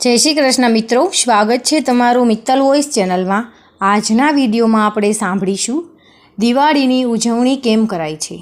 જય શ્રી કૃષ્ણ મિત્રો, સ્વાગત છે તમારું મિત્તલ વોઇસ ચેનલમાં. આજના વિડીયોમાં આપણે સાંભળીશું, દિવાળીની ઉજવણી કેમ કરાય છે?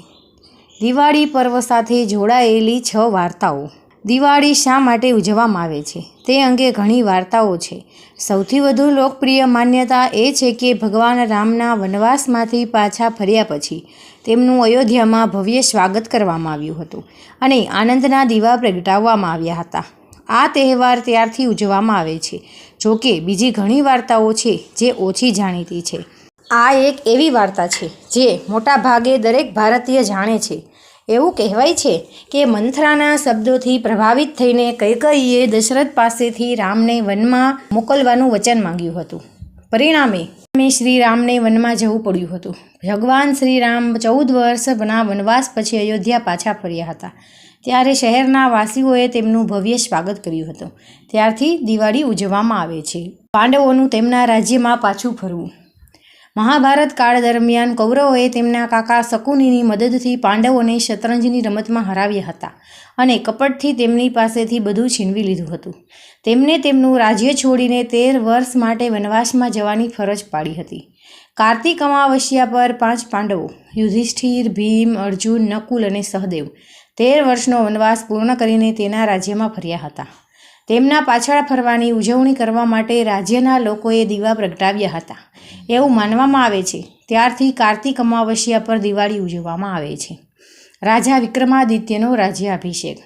દિવાળી પર્વ સાથે જોડાયેલી છ વાર્તાઓ. દિવાળી શા માટે ઉજવવામાં આવે છે? તે અંગે ઘણી વાર્તાઓ છે. સૌથી વધુ લોકપ્રિય માન્યતા એ છે કે ભગવાન રામના વનવાસમાંથી પાછા ફર્યા પછી તેમનું અયોધ્યામાં ભવ્ય સ્વાગત કરવામાં આવ્યું હતું અને આનંદના દીવા પ્રગટાવવામાં આવ્યા હતા. આ તહેવાર ત્યારથી ઉજવવામાં આવે છે. જોકે બીજી ઘણી વાર્તાઓ છે જે ઓછી જાણીતી છે. આ એક એવી વાર્તા છે જે મોટા ભાગે દરેક ભારતીય જાણે છે. એવું કહેવાય છે કે મંથરાના શબ્દોથી પ્રભાવિત થઈને કૈકઈએ દશરથ પાસેથી રામને વનમાં મોકલવાનું વચન માંગ્યું હતું. પરિણામે અમે શ્રી રામને વનમાં જવું પડ્યું હતું. ભગવાન શ્રી રામ ચૌદ વર્ષના વનવાસ પછી અયોધ્યા પાછા ફર્યા હતા. ત્યારે શહેરના વાસીઓએ તેમનું ભવ્ય સ્વાગત કર્યું હતું. ત્યારથી દિવાળી ઉજવવામાં આવે છે. પાંડવોનું તેમના રાજ્યમાં પાછું ફરવું. મહાભારત કાળ દરમિયાન કૌરવોએ તેમના કાકા શકુનીની મદદથી પાંડવોને શતરંજની રમતમાં હરાવ્યા હતા અને કપટથી તેમની પાસેથી બધું છીનવી લીધું હતું. તેમને તેમનું રાજ્ય છોડીને તેર વર્ષ માટે વનવાસમાં જવાની ફરજ પાડી હતી. કાર્તિક અમાવસ્યા પર પાંચ પાંડવો, યુધિષ્ઠિર, ભીમ, અર્જુન, નકુલ અને સહદેવ તેર વર્ષનો વનવાસ પૂર્ણ કરીને તેના રાજ્યમાં ફર્યા હતા. તેમના પાછળ ફરવાની ઉજવણી કરવા માટે રાજ્યના લોકોએ દીવા પ્રગટાવ્યા હતા. એવું માનવામાં આવે છે. ત્યારથી કાર્તિક અમાવસ્યા પર દિવાળી ઉજવવામાં આવે છે. રાજા વિક્રમાદિત્યનો રાજ્યાભિષેક.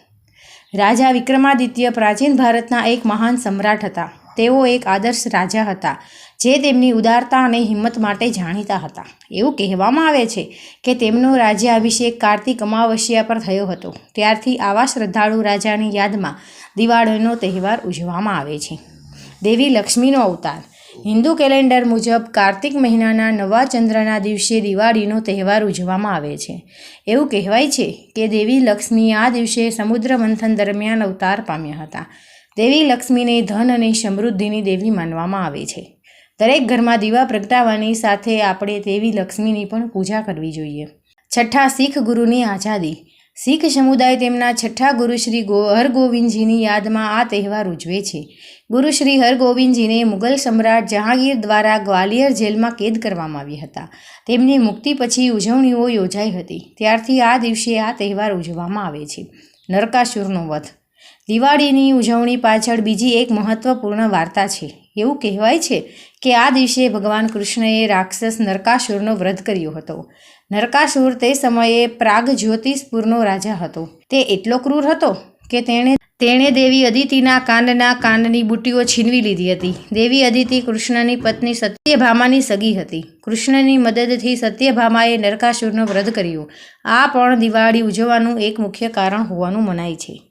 રાજા વિક્રમાદિત્ય પ્રાચીન ભારતના એક મહાન સમ્રાટ હતા. તેઓ એક આદર્શ રાજા હતા, જે તેમની ઉદારતા અને હિંમત માટે જાણીતા હતા. એવું કહેવામાં આવે છે કે તેમનો રાજ્યાભિષેક કાર્તિક અમાવસ્યા પર થયો હતો. ત્યારથી આવા શ્રદ્ધાળુ રાજાની યાદમાં દિવાળીનો તહેવાર ઉજવવામાં આવે છે. દેવી લક્ષ્મીનો અવતાર. હિન્દુ કેલેન્ડર મુજબ કાર્તિક મહિનાના નવા ચંદ્રના દિવસે દિવાળીનો તહેવાર ઉજવવામાં આવે છે. એવું કહેવાય છે કે દેવી લક્ષ્મી આ દિવસે સમુદ્ર મંથન દરમિયાન અવતાર પામ્યા હતા. દેવી લક્ષ્મીને ધન અને સમૃદ્ધિની દેવી માનવામાં આવે છે. દરેક ઘરમાં દીવા પ્રગટાવવાની સાથે આપણે દેવી લક્ષ્મીની પણ પૂજા કરવી જોઈએ. છઠ્ઠા શીખ ગુરુની આઝાદી. શીખ સમુદાય તેમના છઠ્ઠા ગુરુ શ્રી ગો, હરગોવિંદજીની યાદમાં આ તહેવાર ઉજવે છે. ગુરુ શ્રી હરગોવિંદજીને મુગલ સમ્રાટ જહાંગીર દ્વારા ગ્વાલિયર જેલમાં કેદ કરવામાં આવ્યા હતા. તેમની મુક્તિ પછી ઉજવણીઓ યોજાઈ હતી. ત્યારથી આ દિવસે આ તહેવાર ઉજવવામાં આવે છે. નરકાસુરનો વધ. દિવાળીની ઉજવણી પાછળ બીજી એક મહત્વપૂર્ણ વાર્તા છે. એવું કહેવાય છે કે આ દિવસે ભગવાન કૃષ્ણએ રાક્ષસ નરકાસુરનો વધ કર્યો હતો. નરકાસુર તે સમયે પ્રાગ જ્યોતિષપુરનો રાજા હતો. તે એટલો ક્રૂર હતો કે તેણે તેણે દેવી અદિતિના કાનના કાનની બુટીઓ છીનવી લીધી હતી. દેવી અદિતિ કૃષ્ણની પત્ની સત્યભામાની સગી હતી. કૃષ્ણની મદદથી સત્યભામાએ નરકાસુરનો વધ કર્યો. આ પણ દિવાળી ઉજવવાનું એક મુખ્ય કારણ હોવાનું મનાય છે.